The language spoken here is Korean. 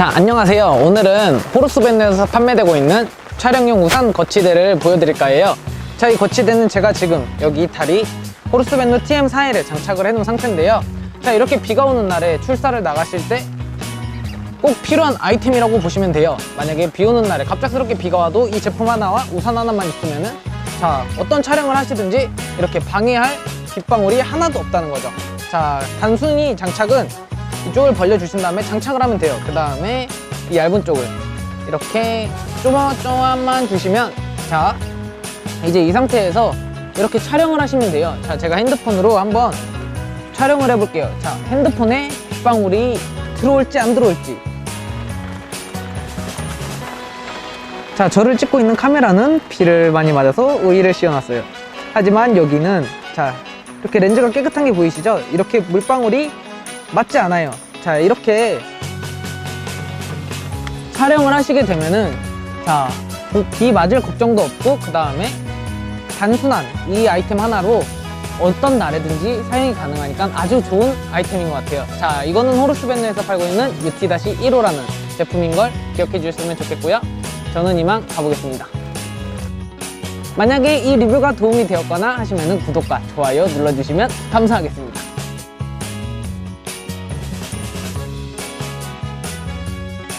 자 안녕하세요. 오늘은 호르스밴드에서 판매되고 있는 촬영용 우산 거치대를 보여드릴까 해요. 자 이 거치대는 제가 지금 여기 다리 호르스밴드 TM41에 장착을 해놓은 상태인데요. 자 이렇게 비가 오는 날에 출사를 나가실 때 꼭 필요한 아이템이라고 보시면 돼요. 만약에 비 오는 날에 갑작스럽게 비가 와도 이 제품 하나와 우산 하나만 있으면은 자 어떤 촬영을 하시든지 이렇게 방해할 빗방울이 하나도 없다는 거죠. 자 단순히 장착은 이쪽을 벌려주신 다음에 장착을 하면 돼요. 그 다음에 이 얇은 쪽을 이렇게 쪼마쪼마만 주시면 자 이제 이 상태에서 이렇게 촬영을 하시면 돼요. 자 제가 핸드폰으로 한번 촬영을 해볼게요. 자 핸드폰에 빗방울이 들어올지 안 들어올지. 자 저를 찍고 있는 카메라는 비를 많이 맞아서 의의를 씌워놨어요. 하지만 여기는 자 이렇게 렌즈가 깨끗한 게 보이시죠? 이렇게 물방울이 맞지 않아요. 자 이렇게 촬영을 하시게 되면은 자 비 맞을 걱정도 없고 그 다음에 단순한 이 아이템 하나로 어떤 날에든지 사용이 가능하니까 아주 좋은 아이템인 것 같아요. 자 이거는 호르스밴드에서 팔고 있는 UT-1호라는 제품인 걸 기억해 주셨으면 좋겠고요. 저는 이만 가보겠습니다. 만약에 이 리뷰가 도움이 되었거나 하시면 구독과 좋아요 눌러주시면 감사하겠습니다